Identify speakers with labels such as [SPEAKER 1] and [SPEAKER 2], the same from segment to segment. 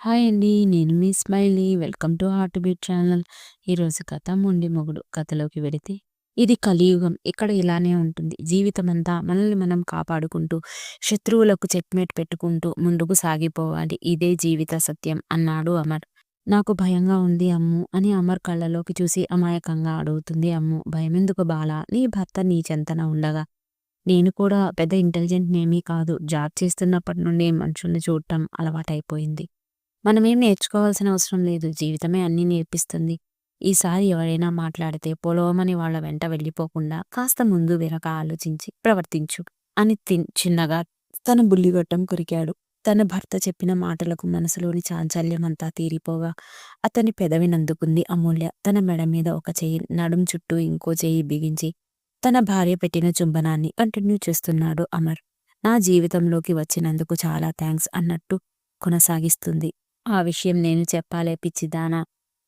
[SPEAKER 1] Hi అండి. నేను మీ Smiley. Welcome to heart beat channel. ఈరోజు కథ మొండి మొగుడు. కథలోకి వెడితే ఇది కలియుగం. ఇక్కడ ఇలానే ఉంటుంది. జీవితం అంతా మనల్ని మనం కాపాడుకుంటూ, శత్రువులకు చెక్‌మేట్ పెట్టుకుంటూ ముందుకు సాగిపోవాలి. ఇదే జీవిత సత్యం అన్నాడు అమర్. నాకు భయంగా ఉంది అమ్ము అని అమర్ కళ్ళలోకి చూసి అమాయకంగా అడుగుతుంది అమ్ము. భయమెందుకు బాలా? నీ భర్త నీ చెంతన ఉండగా. నేను కూడా పెద్ద ఇంటెలిజెంట్‌నేమీ కాదు. జాబ్ చేస్తున్నప్పటి నుండి మనుషుల్ని చూడటం అలవాటైపోయింది. మనమేం నేర్చుకోవాల్సిన అవసరం లేదు. జీవితమే అన్నీ నేర్పిస్తుంది. ఈసారి ఎవరైనా మాట్లాడితే పొలవమని వాళ్ళ వెంట వెళ్ళిపోకుండా కాస్త ముందు వెనక ఆలోచించి ప్రవర్తించు అని తిన్ చిన్నగా తన బుల్లిగొట్టం కొరికాడు. తన భర్త చెప్పిన మాటలకు మనసులోని చాంచల్యమంతా తీరిపోగా అతని పెదవినందుకుంది అమూల్య. తన మెడ మీద ఒక చెయ్యి, నడుం చుట్టూ ఇంకో చెయ్యి బిగించి తన భార్య పెట్టిన చుంబనాన్ని కంటిన్యూ చేస్తున్నాడు అమర్. నా జీవితంలోకి వచ్చినందుకు చాలా థ్యాంక్స్ అన్నట్టు కొనసాగిస్తుంది. ఆ విషయం నేను చెప్పాలే పిచ్చిదానా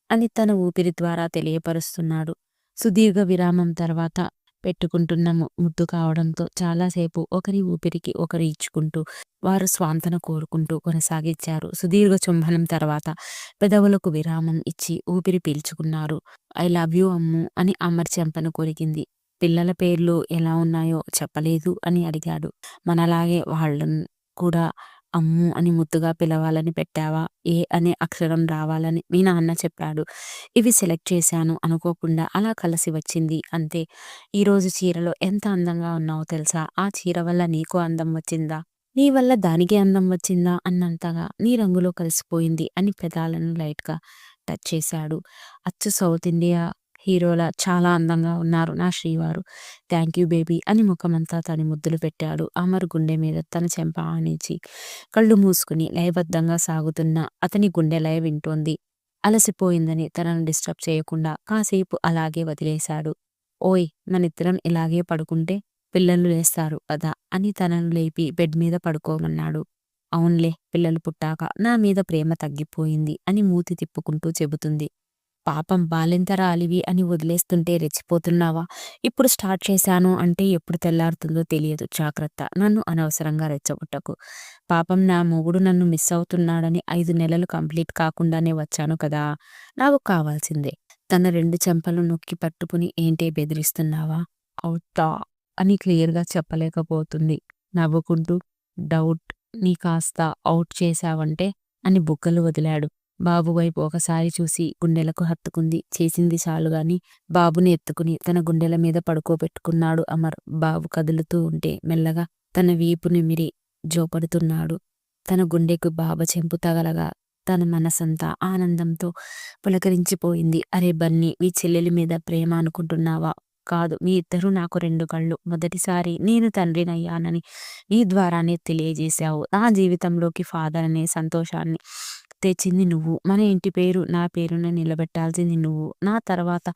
[SPEAKER 1] అని తన ఊపిరి ద్వారా తెలియపరుస్తున్నాడు. సుదీర్ఘ విరామం తర్వాత పెట్టుకుంటున్న ముద్దు కావడంతో చాలాసేపు ఒకరి ఊపిరికి ఒకరు ఇచ్చుకుంటూ, వారు స్వాంతన కోరుకుంటూ కొనసాగించారు. సుదీర్ఘ చుంబనం తర్వాత పెదవులకు విరామం ఇచ్చి ఊపిరి పీల్చుకున్నారు. ఐ లవ్ యూ అమ్ము అని అమర్ చెంపను కొరికింది. పిల్లల పేర్లు ఎలా ఉన్నాయో చెప్పలేదు అని అడిగాడు. మనలాగే వాళ్ళను కూడా అమ్ము అని ముద్దుగా పిలవాలని పెట్టావా? ఏ అనే అక్షరం రావాలని మీ నాన్న చెప్పాడు. ఇవి సెలెక్ట్ చేశాను అనుకోకుండా అలా కలిసి వచ్చింది అంతే. ఈరోజు చీరలో ఎంత అందంగా ఉన్నావో తెలుసా? ఆ చీర వల్ల నీకు అందం వచ్చిందా? నీ వల్ల దానికి అందం వచ్చిందా అన్నంతగా నీ రంగులో కలిసిపోయింది అని పెదాలను లైట్‌గా టచ్ చేశాడు. అచ్చు సౌత్ ఇండియా హీరోలా చాలా అందంగా ఉన్నారు నా శ్రీవారు. థ్యాంక్ యూ బేబీ అని ముఖమంతా తను ముద్దులు పెట్టాడు. అమర్ గుండె మీద తన చెంప ఆనించి కళ్ళు మూసుకుని లయబద్ధంగా సాగుతున్న అతని గుండె లయ వింటోంది. అలసిపోయిందని తనను డిస్టర్బ్ చేయకుండా కాసేపు అలాగే వదిలేశాడు. ఓయ్ మనిద్దరం ఇలాగే పడుకుంటే పిల్లలు లేస్తారు కదా అని తనను లేపి బెడ్ మీద పడుకోమన్నాడు. అవున్లే పిల్లలు పుట్టాక నా మీద ప్రేమ తగ్గిపోయింది అని మూతి తిప్పుకుంటూ చెబుతుంది. పాపం బాలింతరాలివి అని వదిలేస్తుంటే రెచ్చిపోతున్నావా? ఇప్పుడు స్టార్ట్ చేశాను అంటే ఎప్పుడు తెల్లారుతుందో తెలియదు జాగ్రత్త. నన్ను అనవసరంగా రెచ్చగొట్టకు. పాపం నా మొగుడు నన్ను మిస్ అవుతున్నాడని ఐదు నెలలు కంప్లీట్ కాకుండానే వచ్చాను కదా! నాకు కావాల్సిందే. తన రెండు చెంపలు నొక్కి పట్టుకుని ఏంటే బెదిరిస్తున్నావా? అవుతా అని క్లియర్‌గా చెప్పలేకపోతుంది. నవ్వుకుంటూ డౌట్ నీ కాస్త అవుట్ చేశావంటే అని బుగ్గలు వదిలాడు. బాబు వైపు ఒకసారి చూసి గుండెలకు హత్తుకుంది. చేసింది చాలుగాని బాబుని ఎత్తుకుని తన గుండెల మీద పడుకోబెట్టుకున్నాడు అమర్. బాబు కదులుతూ ఉంటే మెల్లగా తన వీపు నిమిరి జోపడుతున్నాడు. తన గుండెకు బాబ చెంపు తగలగా తన మనసంతా ఆనందంతో పులకరించిపోయింది. అరే బన్నీ మీ చెల్లెలి మీద ప్రేమ అనుకుంటున్నావా? కాదు మీ ఇద్దరు నాకు రెండు కళ్ళు. మొదటిసారి నేను తండ్రినయ్యానని నీ ద్వారానే తెలియజేశావు. నా జీవితంలోకి ఫాదర్ అనే సంతోషాన్ని తెచ్చింది నువ్వు. మన ఇంటి పేరు నా పేరున నిలబెట్టాల్సింది నువ్వు. నా తర్వాత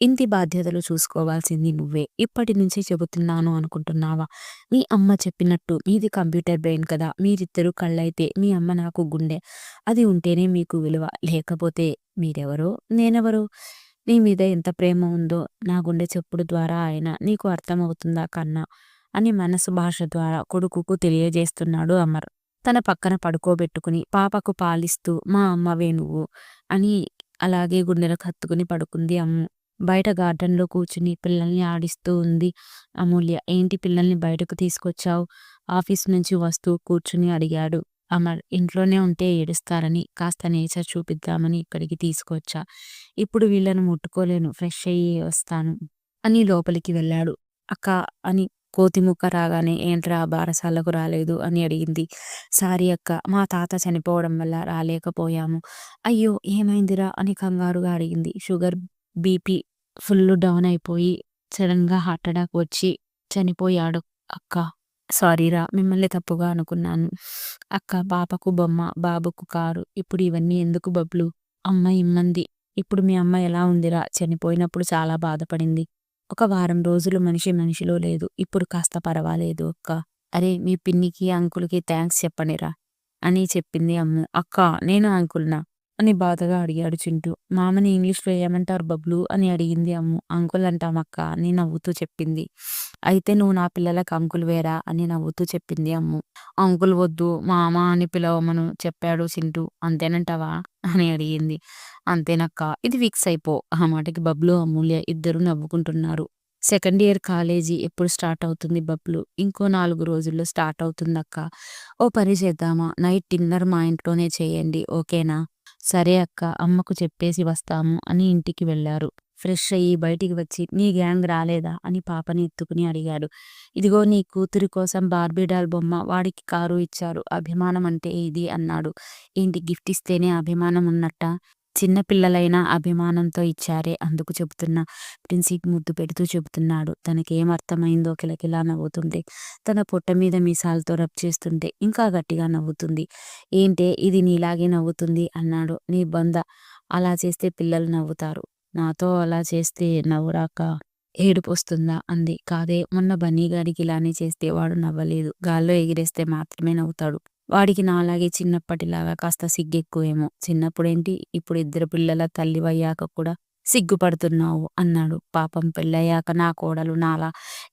[SPEAKER 1] ఇంటి బాధ్యతలు చూసుకోవాల్సింది నువ్వే. ఇప్పటి నుంచి చెబుతున్నాను అనుకుంటున్నావా? మీ అమ్మ చెప్పినట్టు మీది కంప్యూటర్ బ్రెయిన్ కదా! మీరిద్దరు కళ్ళైతే మీ అమ్మ నాకు గుండె. అది ఉంటేనే మీకు విలువ. లేకపోతే మీరెవరో నేనెవరో? నీ మీద ఎంత ప్రేమ ఉందో నా గుండె చెప్పుడు ద్వారా ఆయన నీకు అర్థమవుతుందా కన్నా? అని మనసు భాష ద్వారా కొడుకుకు తెలియజేస్తున్నాడు అమర్. తన పక్కన పడుకోబెట్టుకుని పాపకు పాలిస్తూ మా అమ్మవే నువ్వు అని అలాగే గుండెలకు హత్తుకుని పడుకుంది అమ్ము. బయట గార్డెన్‌లో కూర్చుని పిల్లల్ని ఆడిస్తూ ఉంది అమూల్య. ఏంటి పిల్లల్ని బయటకు తీసుకొచ్చావు? ఆఫీస్ నుంచి వస్తూ కూర్చుని అడిగాడు అమర్. ఇంట్లోనే ఉంటే ఏడుస్తారని కాస్త నేచర్ చూపిద్దామని ఇక్కడికి తీసుకొచ్చా. ఇప్పుడు వీళ్ళను ముట్టుకోలేను. ఫ్రెష్ అయ్యి వస్తాను అని లోపలికి వెళ్ళాడు. అక్కా అని కోతిముక్క రాగానే ఏంట్రా బారసాలకు రాలేదు అని అడిగింది. సారీ అక్క మా తాత చనిపోవడం వల్ల రాలేకపోయాము. అయ్యో ఏమైందిరా అని కంగారుగా అడిగింది. షుగర్, బీపీ ఫుల్ డౌన్ అయిపోయి సడన్‌గా హార్ట్ అటాక్ వచ్చి చనిపోయాడు అక్కా. సారీరా మిమ్మల్ని తప్పుగా అనుకున్నాను. అక్క పాపకు బొమ్మ, బాబుకు కారు. ఇప్పుడు ఇవన్నీ ఎందుకు బబ్లు అమ్మ ఇమ్మంది. ఇప్పుడు మీ అమ్మ ఎలా ఉందిరా? చనిపోయినప్పుడు చాలా బాధపడింది. ఒక వారం రోజులు మనిషి మనిషిలో లేదు. ఇప్పుడు కాస్త పర్వాలేదు అక్కా. అరే మీ పిన్నికి, అంకుల్‌కి థ్యాంక్స్ చెప్పండిరా అని చెప్పింది అమ్ము. అక్కా నేను అంకుల్‌నా? అని బాధగా అడిగాడు చింటూ. మామని ఇంగ్లీష్‌లో ఏమంటారు బబ్లూ? అని అడిగింది అమ్ము. అంకుల్ అంటామక్క అని నవ్వుతూ చెప్పింది. అయితే నువ్వు నా పిల్లలకు అంకుల్ వేరా అని నవ్వుతూ చెప్పింది అమ్ము. అంకుల్ వద్దు మామ అని పిలవమను చెప్పాడు చింటూ. అంతేనంటావా? అని అడిగింది. అంతేనక్క ఇది ఫిక్స్ అయిపో. ఆ మాటకి బబ్లు అమూల్య ఇద్దరూ నవ్వుకుంటున్నారు. సెకండ్ ఇయర్ కాలేజీ ఎప్పుడు స్టార్ట్ అవుతుంది బబ్లు? ఇంకో నాలుగు రోజుల్లో స్టార్ట్ అవుతుందక్క ఓ పని చేద్దామా? నైట్ డిన్నర్ మా ఇంట్లోనే చేయండి. ఓకేనా? సరే అక్క అమ్మకు చెప్పేసి వస్తాము అని ఇంటికి వెళ్ళారు. ఫ్రెష్ అయ్యి బయటికి వచ్చి నీ గ్యాంగ్ రాలేదా? అని పాపని ఎత్తుకుని అడిగాడు. ఇదిగో నీ కూతురి కోసం బార్బీ డాల్ బొమ్మ వాడికి కారు ఇచ్చారు. అభిమానం అంటే ఇది అన్నాడు. ఏంటి గిఫ్ట్ ఇస్తేనే అభిమానం ఉన్నట్టా? చిన్నపిల్లలైనా అభిమానంతో ఇచ్చారే అందుకు చెబుతున్నా. ప్రిన్సీకి ముద్దు పెడుతూ చెబుతున్నాడు. తనకేం అర్థమైందో కిలకిలా నవ్వుతుంటే, తన పొట్ట మీద మీసాలతో రబ్ చేస్తుంటే ఇంకా గట్టిగా నవ్వుతుంది. ఏంటే ఇది నీలాగే నవ్వుతుంది అన్నాడు. నీ బంద అలా చేస్తే పిల్లలు నవ్వుతారు. నాతో అలా చేస్తే నవ్వురాక ఏడుపొస్తుందా? అంది. కాదే మొన్న బన్నీగాడికి ఇలానే చేస్తే వాడు నవ్వలేదు. గాల్లో ఎగిరేస్తే మాత్రమే నవ్వుతాడు. వాడికి నాలాగే చిన్నప్పటిలాగా కాస్త సిగ్గెక్కువేమో. చిన్నప్పుడేంటి ఇప్పుడు ఇద్దరు పిల్లల తల్లివయ్యాక కూడా సిగ్గుపడుతున్నావు అన్నాడు. పాపం పెళ్ళయ్యాక నా కోడలు నాలా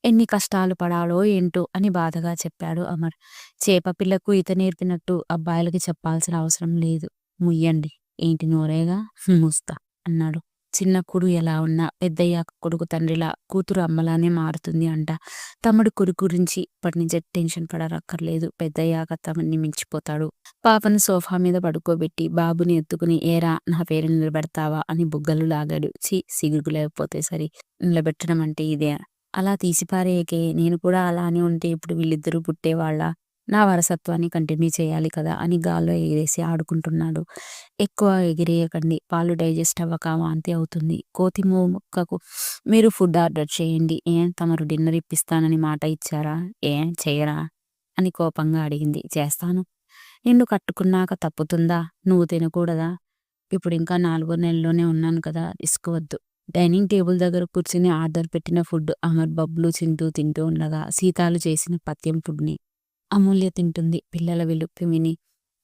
[SPEAKER 1] ఎన్ని కష్టాలు పడాలో ఏంటో అని బాధగా చెప్పాడు అమర్. చేప పిల్లకు ఈత నేర్పినట్టు అబ్బాయిలకి చెప్పాల్సిన అవసరం లేదు. ముయ్యండి. ఏంటి నోరేగా? ముస్తా అన్నాడు. చిన్న కుడు ఎలా ఉన్నా పెద్దయ్యాక కొడుకు తండ్రిలా కూతురు అమ్మలానే మారుతుంది అంట. తమ్ముడు కొడుకు గురించి ఇప్పటి నుంచే టెన్షన్ పడరక్కర్లేదు. పెద్దయ్యాక తమని మించిపోతాడు. పాపను సోఫా మీద పడుకోబెట్టి బాబుని ఎత్తుకుని ఏరా నా పేరు నిలబెడతావా అని బుగ్గలు లాగాడు. చి సిగ్గు లేకపోతే సరి నిలబెట్టడం అంటే ఇదే. అలా తీసిపారేయకే నేను కూడా అలానే ఉంటే ఇప్పుడు వీళ్ళిద్దరూ పుట్టేవాళ్ళ నా వారసత్వాన్ని కంటిన్యూ చేయాలి కదా అని గాల్లో ఎగిరేసి ఆడుకుంటున్నాడు. ఎక్కువ ఎగిరేయకండి. పాలు డైజెస్ట్ అవ్వక వాంతి అవుతుంది. కోతి ముక్కకు మీరు ఫుడ్ ఆర్డర్ చేయండి. ఏం తమరు డిన్నర్ ఇప్పిస్తానని మాట ఇచ్చారా? ఏం చేయరా అని కోపంగా అడిగింది. చేస్తాను. నిన్ను కట్టుకున్నాక తప్పుతుందా? నువ్వు తినకూడదా? ఇప్పుడు ఇంకా నాలుగో నెలలోనే ఉన్నాను కదా రిస్క్ వద్దు. డైనింగ్ టేబుల్ దగ్గర కూర్చుని ఆర్డర్ పెట్టిన ఫుడ్ అమర్ బబ్బులు చింటూ తింటూ ఉండగా సీతాలు చేసిన పత్యం ఫుడ్ని అమూల్య తింటుంది. పిల్లల విలుక్కి విని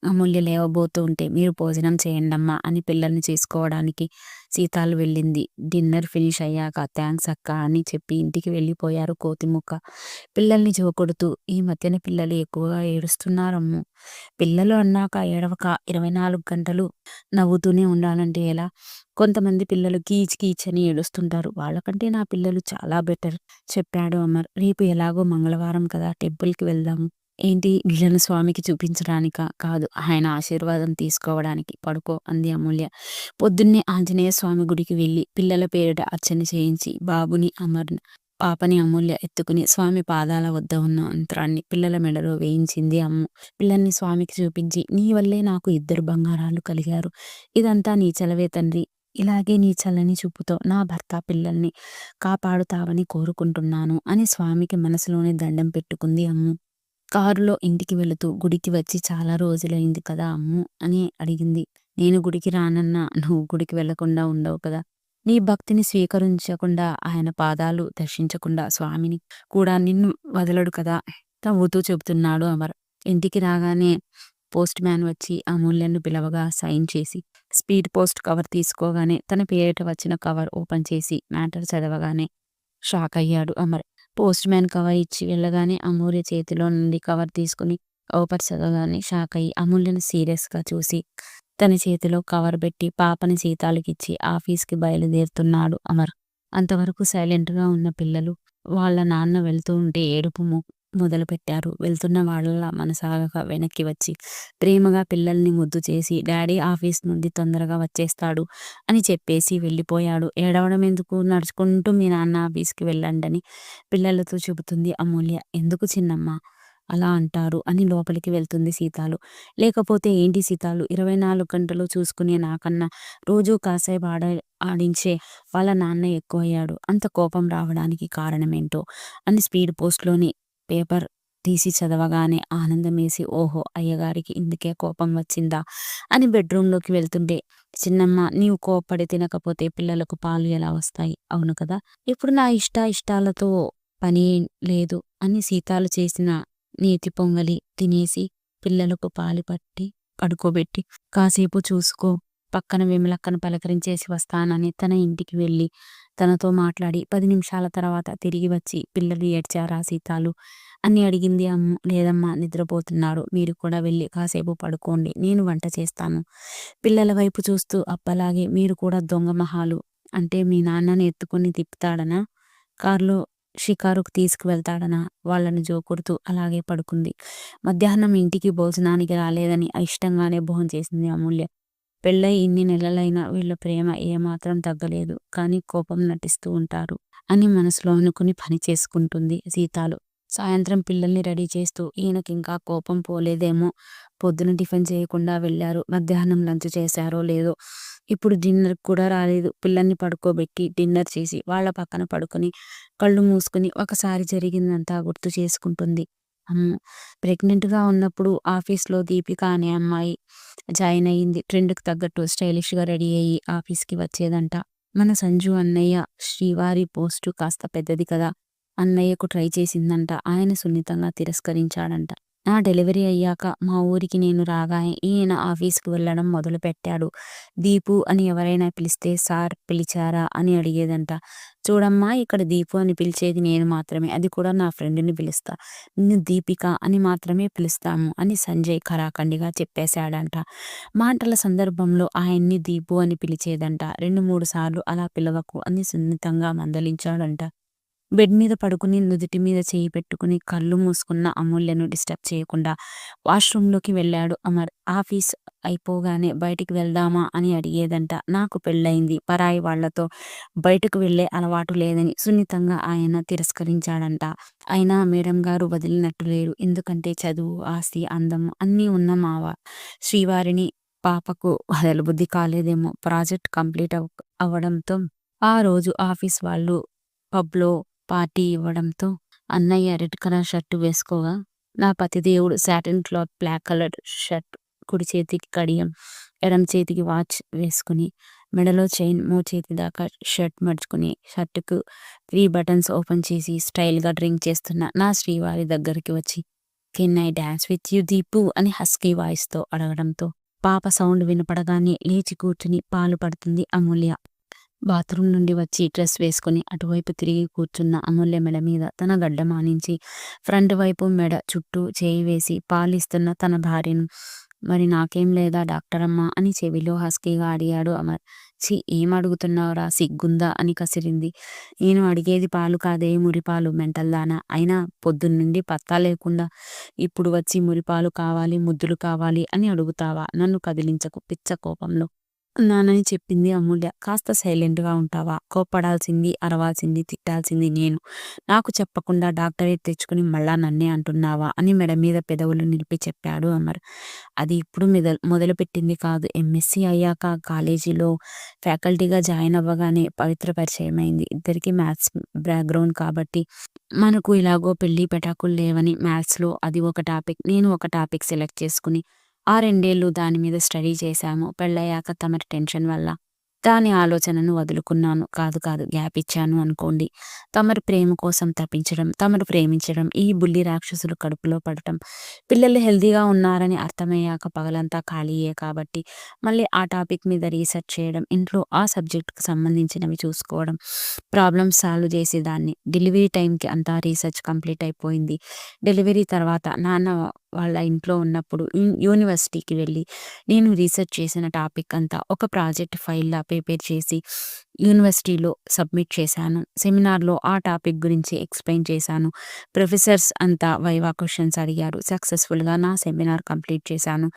[SPEAKER 1] అమూల్య లేవబోతూ ఉంటే మీరు భోజనం చేయండమ్మా అని పిల్లల్ని చేసుకోవడానికి సీతాలు వెళ్ళింది. డిన్నర్ ఫినిష్ అయ్యాక థ్యాంక్స్ అక్క అని చెప్పి ఇంటికి వెళ్ళిపోయారు కోతిముక్క. పిల్లల్ని జోకొడుతూ ఈ మధ్యన పిల్లలు ఎక్కువగా ఏడుస్తున్నారమ్ము. పిల్లలు అన్నాక ఏడవక ఇరవై నాలుగు గంటలు నవ్వుతూనే ఉండాలంటే ఎలా? కొంతమంది పిల్లలు కీచ్ కీచ్ అని ఏడుస్తుంటారు. వాళ్ళకంటే నా పిల్లలు చాలా బెటర్ చెప్పాడు అమర్. రేపు ఎలాగో మంగళవారం కదా టెంపుల్‌కి వెళ్దాము. ఏంటి ఇళ్ళను స్వామికి చూపించడానికా? కాదు ఆయన ఆశీర్వాదం తీసుకోవడానికి. పడుకో అంది అమూల్య. పొద్దున్నే ఆంజనేయ స్వామి గుడికి వెళ్ళి పిల్లల పేరిట అర్చన చేయించి బాబుని అమర్ పాపని అమూల్య ఎత్తుకుని స్వామి పాదాల వద్ద ఉన్న యంత్రాన్ని పిల్లల మెడలో వేయించింది అమ్ము. పిల్లల్ని స్వామికి చూపించి నీ వల్లే నాకు ఇద్దరు బంగారాలు కలిగారు. ఇదంతా నీ చలవే తండ్రి. ఇలాగే నీ చల్లని చూపుతో నా భర్త పిల్లల్ని కాపాడుతావని కోరుకుంటున్నాను అని స్వామికి మనసులోనే దండం పెట్టుకుంది అమ్ము. కారులో ఇంటికి వెళుతూ గుడికి వచ్చి చాలా రోజులైంది కదా అమ్ము అని అడిగింది. నేను గుడికి రానన్నా నువ్వు గుడికి వెళ్ళకుండా ఉండవు కదా! నీ భక్తిని స్వీకరించకుండా ఆయన పాదాలు దర్శించకుండా స్వామిని కూడా నిన్ను వదలడు కదా! తవ్వుతూ చెబుతున్నాడు అమర్. ఇంటికి రాగానే పోస్ట్ మ్యాన్ వచ్చి అమూల్యను పిలవగా సైన్ చేసి స్పీడ్ పోస్ట్ కవర్ తీసుకోగానే తన పేరిట వచ్చిన కవర్ ఓపెన్ చేసి మ్యాటర్ చదవగానే షాక్ అయ్యాడు అమర్. పోస్ట్ మ్యాన్ కవర్ ఇచ్చి వెళ్ళగానే అమూల్య చేతిలో నుండి కవర్ తీసుకుని ఓపర్ చదవగానే షాక్ అయ్యి అమూల్యను సీరియస్గా చూసి తన చేతిలో కవర్ పెట్టి పాపని సీతాలకిచ్చి ఆఫీస్కి బయలుదేరుతున్నాడు అమర్. అంతవరకు సైలెంట్గా ఉన్న పిల్లలు వాళ్ళ నాన్న వెళ్తూ ఉంటే ఏడుపు మొదలుపెట్టారు. వెళ్తున్న వాళ్ళలా మనసాగక వెనక్కి వచ్చి ప్రేమగా పిల్లల్ని ముద్దు చేసి డాడీ ఆఫీస్ నుండి తొందరగా వచ్చేస్తాడు అని చెప్పేసి వెళ్ళిపోయాడు. ఏడవడం ఎందుకు? నడుచుకుంటూ మీ నాన్న ఆఫీస్‌కి వెళ్ళండని పిల్లలతో చెబుతుంది అమూల్య. ఎందుకు చిన్నమ్మా అలా అంటారు అని లోపలికి వెళ్తుంది సీతాలు. లేకపోతే ఏంటి సీతాలు ఇరవై నాలుగు గంటలు చూసుకునే నాకన్నా రోజూ కాసేపు ఆడ ఆడించే వాళ్ళ నాన్న ఎక్కువయ్యాడు. అంత కోపం రావడానికి కారణమేంటో అని స్పీడ్ పోస్ట్‌లోని పేపర్ తీసి చదవగానే ఆనందమేసి ఓహో అయ్యగారికి ఇందుకే కోపం వచ్చిందా? అని బెడ్రూమ్లోకి వెళ్తుంటే చిన్నమ్మ నీవు కోపడి తినకపోతే పిల్లలకు పాలు ఎలా వస్తాయి? అవును కదా ఇప్పుడు నా ఇష్ట ఇష్టాలతో పని లేదు అని సీతాలు చేసిన నేతి పొంగలి తినేసి పిల్లలకు పాలు పట్టి పడుకోబెట్టి కాసేపు చూసుకో పక్కన విమలక్కను పలకరించేసి వస్తానని తన ఇంటికి వెళ్ళి తనతో మాట్లాడి పది నిమిషాల తర్వాత తిరిగి వచ్చి పిల్లలు ఏడ్చారా సీతాలు? అని అడిగింది అమ్మ. లేదమ్మా నిద్రపోతున్నాడు. మీరు కూడా వెళ్ళి కాసేపు పడుకోండి. నేను వంట చేస్తాను. పిల్లల వైపు చూస్తూ అప్పలాగే మీరు కూడా దొంగ మహాలు అంటే మీ నాన్నని ఎత్తుకొని తిప్పుతాడనా? కారులో షికారుకు తీసుకువెళ్తాడనా? వాళ్ళని జోకుడుతూ అలాగే పడుకుంది. మధ్యాహ్నం ఇంటికి భోజనానికి రాలేదని అయిష్టంగానే భోజనం చేసింది అమూల్య. పెళ్ళై ఇన్ని నెలలైనా వీళ్ళ ప్రేమ ఏమాత్రం తగ్గలేదు. కానీ కోపం నటిస్తూ ఉంటారు అని మనసులో అనుకుని పని చేసుకుంటుంది సీతాలు. సాయంత్రం పిల్లల్ని రెడీ చేస్తూ ఈయనకింకా కోపం పోలేదేమో. పొద్దున టిఫిన్ చేయకుండా వెళ్ళారు. మధ్యాహ్నం లంచ్ చేశారో లేదో ఇప్పుడు డిన్నర్ కూడా రాలేదు. పిల్లల్ని పడుకోబెట్టి డిన్నర్ చేసి వాళ్ళ పక్కన పడుకొని కళ్ళు మూసుకుని ఒకసారి జరిగిందంతా గుర్తు చేసుకుంటుంది. అమ్మ! ప్రెగ్నెంట్గా ఉన్నప్పుడు ఆఫీస్లో దీపిక అనే అమ్మాయి జాయిన్ అయ్యింది. ట్రెండ్కి తగ్గట్టు స్టైలిష్గా రెడీ అయ్యి ఆఫీస్కి వచ్చేదంట. మన సంజు అన్నయ్య శ్రీవారి పోస్టు కాస్త పెద్దది కదా అన్నయ్యకు ట్రై చేసిందంట. ఆయన సున్నితంగా తిరస్కరించాడంట. నా డెలివరీ అయ్యాక మా ఊరికి నేను రాగానే ఈయన ఆఫీస్కి వెళ్ళడం మొదలుపెట్టాడు. దీపు అని ఎవరైనా పిలిస్తే సార్ పిలిచారా? అని అడిగేదంట. చూడమ్మా ఇక్కడ దీపు అని పిలిచేది నేను మాత్రమే. అది కూడా నా ఫ్రెండ్ని పిలుస్తా. నిన్ను దీపిక అని మాత్రమే పిలుస్తాము అని సంజయ్ ఖరాఖండిగా చెప్పేశాడంట. మాటల సందర్భంలో ఆయన్ని దీపు అని పిలిచేదంట. రెండు మూడు సార్లు అలా పిలవకు అని సున్నితంగా మందలించాడంట. బెడ్ మీద పడుకుని నుదుటి మీద చేయి పెట్టుకుని కళ్ళు మూసుకున్న అమూల్యను డిస్టర్బ్ చేయకుండా వాష్రూమ్లోకి వెళ్ళాడు అమర్. ఆఫీస్ అయిపోగానే బయటికి వెళ్దామా? అని అడిగేదంట. నాకు పెళ్ళయింది. పరాయి వాళ్ళతో బయటకు వెళ్ళే అలవాటు లేదని సున్నితంగా ఆయన తిరస్కరించాడంట. అయినా మేడం గారు వదిలినట్టు లేరు. ఎందుకంటే చదువు ఆస్తి అందం అన్నీ ఉన్న మావ. శ్రీవారిని పాపకు బుద్ధి కాలేదేమో. ప్రాజెక్ట్ కంప్లీట్ అవ్వడంతో ఆ రోజు ఆఫీస్ వాళ్ళు పబ్లో పార్టీ ఇవ్వడంతో అన్నయ్య రెడ్ కలర్ షర్టు వేసుకోగా నా పతిదేవుడు satin cloth black colour shirt కుడి చేతికి కడియం ఎడం చేతికి వాచ్ వేసుకుని మెడలో చైన్ మో చేతి దాకా షర్ట్ మడుచుకుని షర్టుకు త్రీ బటన్స్ ఓపెన్ చేసి స్టైల్గా డ్రింక్ చేస్తున్న నా శ్రీవారి దగ్గరికి వచ్చి can I dance with you Deepu? అని హస్కీ వాయిస్తో అడగడంతో పాప సౌండ్ వినపడగానే లేచి కూర్చుని పాలు పడుతుంది అమూల్య. బాత్రూమ్ నుండి వచ్చి డ్రెస్ వేసుకుని అటువైపు తిరిగి కూర్చున్న అమూల్య మెడ మీద తన గడ్డ మానించి ఫ్రంట్ వైపు మెడ చుట్టూ చేయి వేసి పాలిస్తున్న తన భార్యను మరి నాకేం లేదా డాక్టర్ అమ్మ అని చెవిలో హస్కీగా అడిగాడు అమర్. చి ఏం అడుగుతున్నావురా? సిగ్గుందా? అని కసిరింది. నేను అడిగేది పాలు కాదే మురిపాలు మెంటల్దానా అయినా పొద్దున్నుండి పత్తా లేకుండా ఇప్పుడు వచ్చి మురిపాలు కావాలి ముద్దులు కావాలి అని అడుగుతావా? నన్ను కదిలించకు పిచ్చ కోపంలో. నానని చెప్పింది అమూల్య. కాస్త సైలెంట్‌గా ఉంటావా? కోప్పడాల్సింది, అరవాల్సింది, తిట్టాల్సింది నేను. నాకు చెప్పకుండా డాక్టరేట్ తెచ్చుకుని మళ్ళా నన్నే అంటున్నావా? అని మెడ మీద పెదవులు నిలిపి చెప్పాడు అమర్. అది ఇప్పుడు మొదలు మొదలుపెట్టింది కాదు. ఎంఎస్సీ అయ్యాక కాలేజీలో ఫ్యాకల్టీగా జాయిన్ అవ్వగానే పవిత్ర పరిచయం అయింది ఇద్దరికి మ్యాథ్స్ బ్యాక్‌గ్రౌండ్ కాబట్టి మనకు ఇలాగో పెళ్ళి పెటాకులు లేవని మ్యాథ్స్‌లో అది ఒక టాపిక్, నేను ఒక టాపిక్ సెలెక్ట్ చేసుకుని ఆ రెండేళ్ళు దాని మీద స్టడీ చేశాము. పెళ్ళయ్యాక తమరి టెన్షన్ వల్ల దాని ఆలోచనను వదులుకున్నాను. కాదు కాదు. గ్యాప్ ఇచ్చాను అనుకోండి. తమరు ప్రేమ కోసం తప్పించడం తమరు ప్రేమించడం ఈ బుల్లి రాక్షసులు కడుపులో పడటం పిల్లలు హెల్దీగా ఉన్నారని అర్థమయ్యాక పగలంతా ఖాళీయే కాబట్టి మళ్ళీ ఆ టాపిక్ మీద రీసెర్చ్ చేయడం ఇంట్లో ఆ సబ్జెక్ట్కి సంబంధించినవి చూసుకోవడం ప్రాబ్లమ్ సాల్వ్ చేసేదాన్ని. డెలివరీ టైంకి అంతా రీసెర్చ్ కంప్లీట్ అయిపోయింది. డెలివరీ తర్వాత నాన్న వాళ్ళ ఇంట్లో ఉన్నప్పుడు యూనివర్సిటీకి వెళ్ళి నేను రీసెర్చ్ చేసిన టాపిక్ అంతా ఒక ప్రాజెక్ట్ ఫైల్లా ప్రిపేర్ చేసి యూనివర్సిటీలో సబ్మిట్ చేశాను. సెమినార్లో ఆ టాపిక్ గురించి ఎక్స్ప్లెయిన్ చేశాను. ప్రొఫెసర్స్ అంతా వైవా క్వశ్చన్స్ అడిగారు. సక్సెస్ఫుల్గా నా సెమినార్ కంప్లీట్ చేశాను.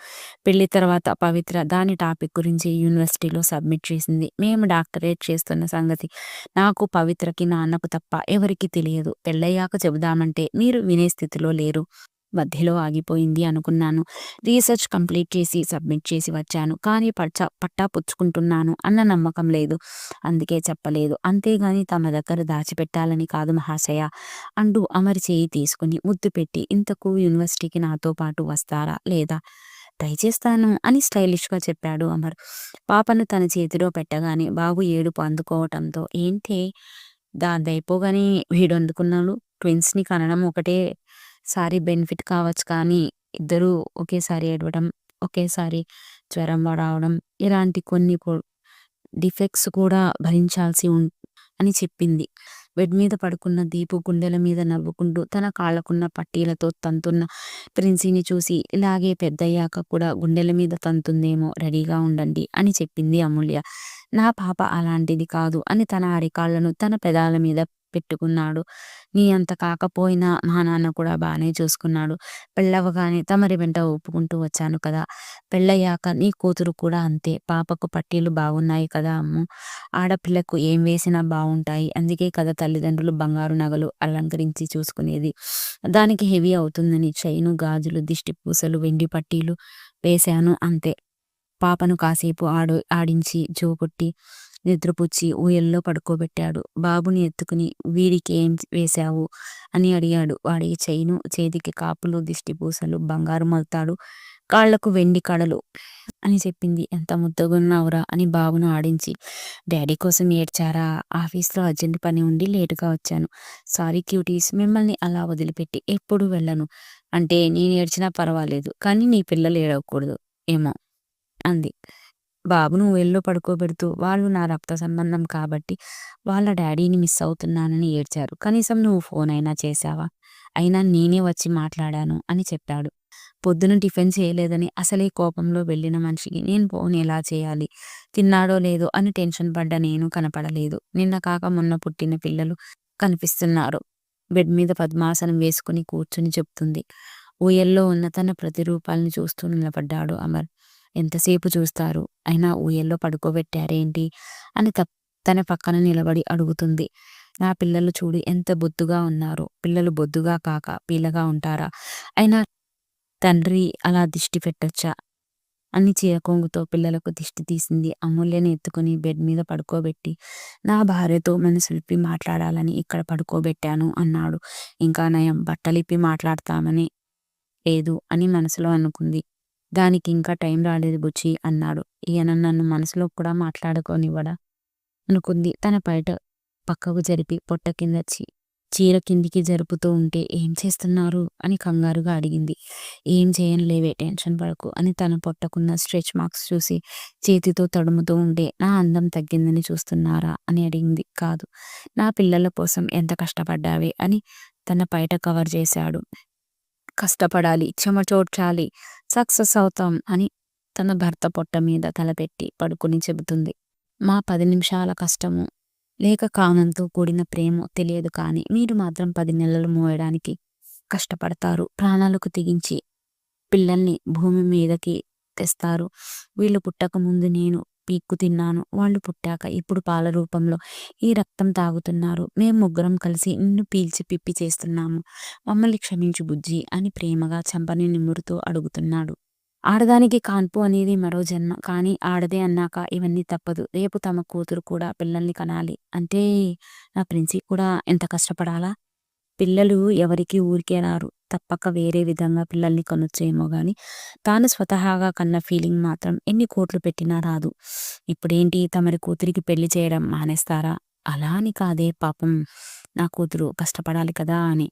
[SPEAKER 1] పెళ్ళి తర్వాత పవిత్ర దాని టాపిక్ గురించి యూనివర్సిటీలో సబ్మిట్ చేసింది. మేము డాక్టరేట్ చేస్తున్న సంగతి నాకు పవిత్రకి నాన్నకు తప్ప ఎవరికి తెలియదు. పెళ్ళయ్యాక చెబుదామంటే మీరు వినే స్థితిలో లేరు. మధ్యలో ఆగిపోయింది అనుకున్నాను. రీసెర్చ్ కంప్లీట్ చేసి సబ్మిట్ చేసి వచ్చాను. కానీ పచ్చ పట్టా పుచ్చుకుంటున్నాను అన్న నమ్మకం లేదు. అందుకే చెప్పలేదు. అంతేగాని తమ దగ్గర దాచిపెట్టాలని కాదు మహాశయ. అంటూ అమరి చేయి తీసుకుని ముద్దు పెట్టి ఇంతకు యూనివర్సిటీకి నాతో పాటు వస్తారా లేదా? ట్రై చేస్తాను అని స్టైలిష్గా చెప్పాడు అమర్. పాపను తన చేతిలో పెట్టగానే బాబు ఏడుపు అందుకోవటంతో ఏంటి? దాని అయిపోగానే వీడు అందుకున్నాడు ట్విన్స్ని కనడం ఒకటే సారి బెనిఫిట్ కావచ్చు కానీ ఇద్దరూ ఒకేసారి ఏడవడం ఒకేసారి జ్వరం రావడం ఇలాంటి కొన్ని డిఫెక్ట్స్ కూడా భరించాల్సి ఉం అని చెప్పింది. బెడ్ మీద పడుకున్న దీపు గుండెల మీద నవ్వుకుంటూ తన కాళ్ళకున్న పట్టీలతో తంతున్న ప్రిన్సీని చూసి ఇలాగే పెద్దయ్యాక కూడా గుండెల మీద తంతుందేమో రెడీగా ఉండండి అని చెప్పింది అమూల్య. నా పాప అలాంటిది కాదు అని తన అరికాళ్ళను తన పెదాల మీద పెట్టుకున్నాడు. నీ అంత కాకపోయినా మా నాన్న కూడా బాగానే చూసుకున్నాడు. పెళ్ళవగానే తమరి వెంట ఒప్పుకుంటూ వచ్చాను కదా! పెళ్ళయ్యాక నీ కూతురు కూడా అంతే. పాపకు పట్టీలు బాగున్నాయి కదా అమ్ము. ఆడపిల్లకు ఏం వేసినా బాగుంటాయి అందుకే కదా తల్లిదండ్రులు బంగారు నగలు అలంకరించి చూసుకునేది. దానికి హెవీ అవుతుందని చైను, గాజులు, దిష్టి పూసలు, వెండి పట్టీలు వేశాను అంతే. పాపను కాసేపు ఆడు ఆడించి జోకొట్టి నిద్రపుచ్చి ఊయల్లో పడుకోబెట్టాడు. బాబుని ఎత్తుకుని వీడికి ఏం వేశావు అని అడిగాడు. వాడి చైను, చేతికి కాపులు, దిష్టి పూసలు, బంగారు మొలతాడు, కాళ్ళకు వెండి కడలు అని చెప్పింది. ఎంత ముద్దగున్నావురా అని బాబును ఆడించి డాడీ కోసం ఏడ్చారా? ఆఫీస్లో అర్జెంట్ పని ఉండి లేటుగా వచ్చాను. సారీ క్యూటీస్ మిమ్మల్ని అలా వదిలిపెట్టి ఎప్పుడు వెళ్ళను. అంటే నేను ఏడ్చినా పర్వాలేదు కానీ నీ పిల్లలు ఏడవకూడదు ఏమో అంది. బాబును వెళ్ళో పడుకోబెడుతూ వాళ్ళు నా రక్త సంబంధం కాబట్టి వాళ్ళ డాడీని మిస్ అవుతున్నానని ఏడ్చారు. కనీసం నువ్వు ఫోన్ అయినా చేశావా? అయినా నేనే వచ్చి మాట్లాడాను అని చెప్పాడు. పొద్దున టిఫిన్ చేయలేదని అసలే కోపంలో వెళ్ళిన మనిషికి నేను ఫోన్ ఎలా చేయాలి? తిన్నాడో లేదో అని టెన్షన్ పడ్డ నేను కనపడలేదు. నిన్న కాక మొన్న పుట్టిన పిల్లలు కనిపిస్తున్నారు. బెడ్ మీద పద్మాసనం వేసుకుని కూర్చుని చెప్తుంది. ఊయల్లో ఉన్న తన ప్రతిరూపాల్ని చూస్తూ నిలబడ్డాడు అమర్. ఎంతసేపు చూస్తారు? అయినా ఊయల్లో పడుకోబెట్టారేంటి? అని తన పక్కన నిలబడి అడుగుతుంది. నా పిల్లలు చూడు ఎంత బొద్దుగా ఉన్నారు పిల్లలు బొద్దుగా కాక పీలగా ఉంటారా? అయినా తండ్రి అలా దిష్టి పెట్టొచ్చా? అని చీరకొంగుతో పిల్లలకు దిష్టి తీసింది. అమూల్యని ఎత్తుకుని బెడ్ మీద పడుకోబెట్టి నా భార్యతో మనసులిపి మాట్లాడాలని ఇక్కడ పడుకోబెట్టాను అన్నాడు. ఇంకా నయం బట్టలిప్పి మాట్లాడతామని లేదు అని మనసులో అనుకుంది. దానికి ఇంకా టైం రాలేదు బుచ్చి అన్నాడు. ఈయన నన్ను మనసులో కూడా మాట్లాడుకోనివ్వడా? అనుకుంది తన బయట పక్కకు జరిపి పొట్ట కింద చీర కిందికి జరుపుతూ ఉంటే ఏం చేస్తున్నారు అని కంగారుగా అడిగింది. ఏం చేయనులేవే టెన్షన్ పడకు అని తన పొట్టకున్న స్ట్రెచ్ మార్క్స్ చూసి చేతితో తడుముతూ ఉంటే నా అందం తగ్గిందని చూస్తున్నారా అని అడిగింది. కాదు నా పిల్లల కోసం ఎంత కష్టపడ్డావే అని తన పైట కవర్ చేశాడు. కష్టపడాలి చెమచోడ్చాలి సక్సెస్ అవుతాం అని తన భర్త పొట్ట మీద తలపెట్టి పడుకుని చెబుతుంది. మా పది నిమిషాల కష్టము లేక కామంతో కూడిన ప్రేమ తెలియదు కానీ మీరు మాత్రం పది నెలలు మోయడానికి కష్టపడతారు. ప్రాణాలకు తెగించి పిల్లల్ని భూమి మీదకి తెస్తారు. వీళ్ళు పుట్టక ముందు నేను పీక్కు తిన్నాను. వాళ్ళు పుట్టాక ఇప్పుడు పాల రూపంలో ఈ రక్తం తాగుతున్నారు. మేము ముగ్గురం కలిసి నిన్ను పీల్చి పిప్పి చేస్తున్నాము. మమ్మల్ని క్షమించు బుజ్జి అని ప్రేమగా చంపని నిమురుతూ అడుగుతున్నాడు. ఆడదానికి కాన్పు అనేది మరో జన్మ. కానీ ఆడదే అన్నాక ఇవన్నీ తప్పదు. రేపు తమ కూతురు కూడా పిల్లల్ని కనాలి. అంటే నా ప్రిన్సీ కూడా ఎంత కష్టపడాలా? పిల్లలు ఎవరికి ఊరికే రారు. తప్పక వేరే విధంగా పిల్లల్ని కొనొచ్చేమో గాని తాను స్వతహాగా కన్న ఫీలింగ్ మాత్రం ఎన్ని కోట్లు పెట్టినా రాదు. ఇప్పుడేంటి తమరి కూతురికి పెళ్ళి చేయడం మానేస్తారా? అలా అని కాదే పాపం నా కూతురు కష్టపడాలి కదా అని.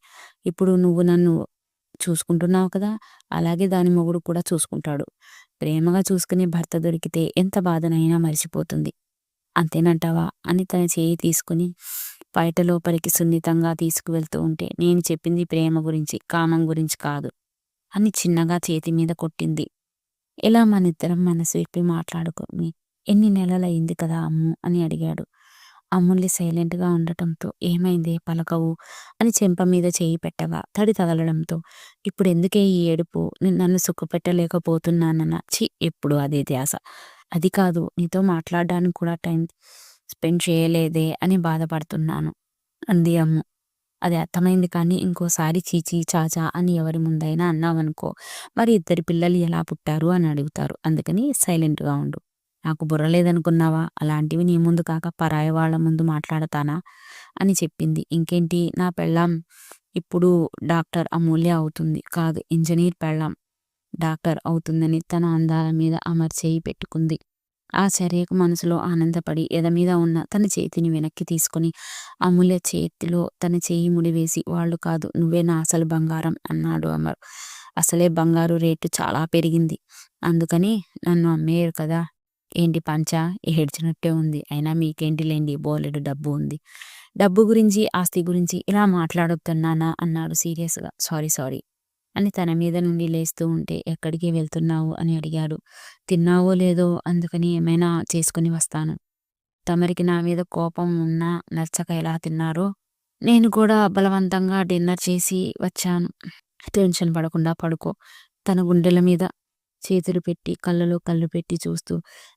[SPEAKER 1] ఇప్పుడు నువ్వు నన్ను చూసుకుంటున్నావు కదా! అలాగే దాని మొగుడు కూడా చూసుకుంటాడు. ప్రేమగా చూసుకునే భర్త దొరికితే ఎంత బాధనైనా మరిచిపోతుంది. అంతేనంటావా? అని తన చేయి తీసుకుని బయట లోపలికి సున్నితంగా తీసుకువెళ్తూ ఉంటే నేను చెప్పింది ప్రేమ గురించి, కామం గురించి కాదు అని చిన్నగా చేతి మీద కొట్టింది. ఇలా మనిద్దరం మనసు విప్పి మాట్లాడుకొని ఎన్ని నెలలయ్యింది కదా అమ్ము అని అడిగాడు. అమ్ముల్ని సైలెంట్గా ఉండటంతో ఏమైందే పలకవు అని చెంప మీద చేయి పెట్టగా తడి తగలడంతో ఇప్పుడు ఎందుకే ఈ ఏడుపు నన్ను సుఖపెట్టలేకపోతున్నానన్న చి ఎప్పుడు అదే ధ్యాస అది కాదు నీతో మాట్లాడడానికి కూడా టైం స్పెండ్ చేయలేదే అని బాధపడుతున్నాను. అంది అమ్ము అది అర్థమైంది కానీ ఇంకోసారి చీచీ చాచా అని ఎవరి ముందైనా అన్నావనుకో మరి ఇద్దరి పిల్లలు ఎలా పుట్టారు అని అడుగుతారు. అందుకని సైలెంట్గా ఉండు. నాకు బుర్ర లేదనుకున్నావా? అలాంటివి నీ ముందు కాక పరాయి వాళ్ళ ముందు మాట్లాడతానా? అని చెప్పింది. ఇంకేంటి? నా పెళ్ళాం ఇప్పుడు డాక్టర్ అమూల్య అవుతుంది. కాదు ఇంజనీర్ పెళ్ళాం డాక్టర్ అవుతుందని తన అందాల మీద అమర్ చేయి పెట్టుకుంది. ఆ చర్యకు మనసులో ఆనందపడి ఎద మీద ఉన్న తన చేతిని వెనక్కి తీసుకుని అమూల్య చేతిలో తన చేయి ముడివేసి వాళ్ళు కాదు నువ్వే నా అసలు బంగారం అన్నాడు అమర్. అసలే బంగారు రేటు చాలా పెరిగింది. అందుకని నన్ను అమ్మేయరు కదా. ఏంటి పంచ? ఏడ్చినట్టే ఉంది. అయినా మీకేంటి లేండి? బోలెడు డబ్బు ఉంది. డబ్బు గురించి ఆస్తి గురించి ఇలా మాట్లాడుతున్నానా అన్నాడు సీరియస్గా. Sorry sorry. అని తన మీద నుండి లేస్తూ ఉంటే ఎక్కడికి వెళ్తున్నావు? అని అడిగాడు. తిన్నావో లేదో అందుకని ఏమైనా చేసుకుని వస్తాను. తమరికి నా మీద కోపం ఉన్నా నచ్చక ఎలా తిన్నారో నేను కూడా బలవంతంగా డిన్నర్ చేసి వచ్చాను. టెన్షన్ పడకుండా పడుకో. తన గుండెల మీద చేతులు పెట్టి కళ్ళలో కళ్ళు పెట్టి చూస్తూ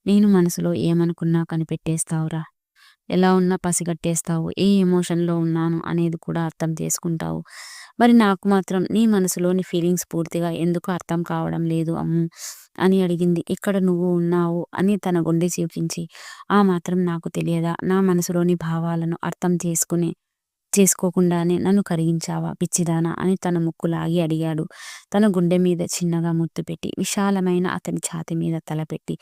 [SPEAKER 1] నేను మనసులో ఏమనుకున్నా కనిపెట్టేస్తావురా. ఎలా ఉన్నా పసిగట్టేస్తావు ఏ ఎమోషన్లో ఉన్నాను అనేది కూడా అర్థం చేసుకుంటావు. మరి నాకు మాత్రం నీ మనసులోని ఫీలింగ్స్ పూర్తిగా ఎందుకు అర్థం కావడం లేదు అమ్ము అని అడిగింది. ఇక్కడ నువ్వు ఉన్నావు? అని తన గుండె చూపించి ఆ మాత్రం నాకు తెలియదా? నా మనసులోని భావాలను అర్థం చేసుకుని చేసుకోకుండానే నన్ను కరిగించావా పిచ్చిదానా? అని తన ముక్కు లాగి అడిగాడు. తన గుండె మీద చిన్నగా ముత్తు పెట్టి విశాలమైన అతని ఛాతి మీద తలపెట్టి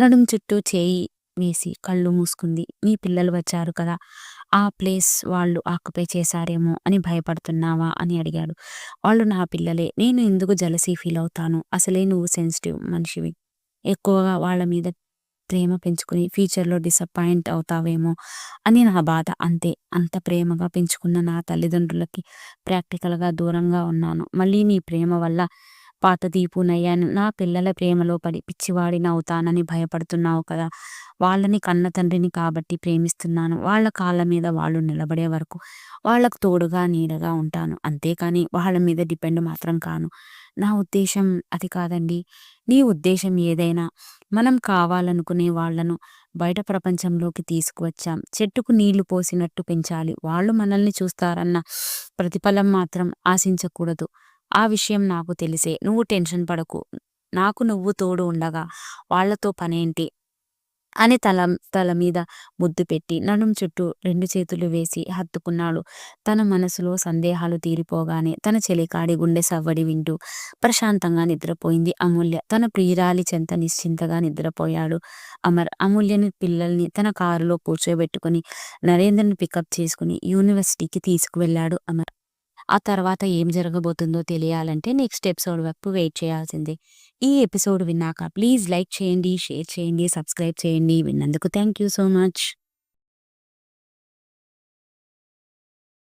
[SPEAKER 1] నడుం చుట్టూ చేయి వేసి కళ్ళు మూసుకుంది. మీ పిల్లలు వచ్చారు కదా ఆ ప్లేస్ వాళ్ళు ఆక్యుపై చేశారేమో అని భయపడుతున్నావా? అని అడిగాడు. వాళ్ళు నా పిల్లలే. నేను ఎందుకు జలసీ ఫీల్ అవుతాను? అసలే నువ్వు సెన్సిటివ్ మనిషివి. ఎక్కువగా వాళ్ళ మీద ప్రేమ పెంచుకుని ఫ్యూచర్లో డిసప్పాయింట్ అవుతావేమో అని నా బాధ అంతే. అంత ప్రేమగా పెంచుకున్న నా తల్లిదండ్రులకి ప్రాక్టికల్గా దూరంగా ఉన్నాను. మళ్ళీ నీ ప్రేమ వల్ల పాత దీపునయ్యాను నా పిల్లల ప్రేమలో పడి పిచ్చివాడిని అవుతానని భయపడుతున్నావు కదా. వాళ్ళని కన్న తండ్రిని కాబట్టి ప్రేమిస్తున్నాను. వాళ్ళ కాళ్ళ మీద వాళ్ళు నిలబడే వరకు వాళ్ళకు తోడుగా నీడగా ఉంటాను. అంతేకాని వాళ్ళ మీద డిపెండ్ మాత్రం కాను. నా ఉద్దేశం అది కాదండి. నీ ఉద్దేశం ఏదైనా మనం కావాలనుకునే వాళ్ళను బయట ప్రపంచంలోకి తీసుకువచ్చాం. చెట్టుకు నీళ్ళు పోసినట్టు పెంచాలి. వాళ్ళు మనల్ని చూస్తారన్న ప్రతిఫలం మాత్రం ఆశించకూడదు. ఆ విషయం నాకు తెలిసే. నువ్వు టెన్షన్ పడకు. నాకు నువ్వు తోడు ఉండగా వాళ్ళతో పనేంటి? అని తల తల మీద ముద్దు పెట్టి నడుం చుట్టూ రెండు చేతులు వేసి హత్తుకున్నాడు. తన మనసులో సందేహాలు తీరిపోగానే తన చెలికాడి గుండె సవ్వడి వింటూ ప్రశాంతంగా నిద్రపోయింది అమూల్య. తన ప్రియురాలి చెంత నిశ్చింతగా నిద్రపోయాడు. అమర్ అమూల్యని పిల్లల్ని తన కారులో కూర్చోబెట్టుకుని నరేంద్రని పికప్ చేసుకుని యూనివర్సిటీకి తీసుకువెళ్ళాడు అమర్. ఆ తర్వాత ఏం జరగబోతుందో తెలియాలంటే నెక్స్ట్ ఎపిసోడ్ వరకు వెయిట్ చేయాల్సిందే. ఈ ఎపిసోడ్ విన్నాక ప్లీజ్ లైక్ చేయండి షేర్ చేయండి సబ్స్క్రైబ్ చేయండి. విన్నందుకు థ్యాంక్ యూ సో మచ్.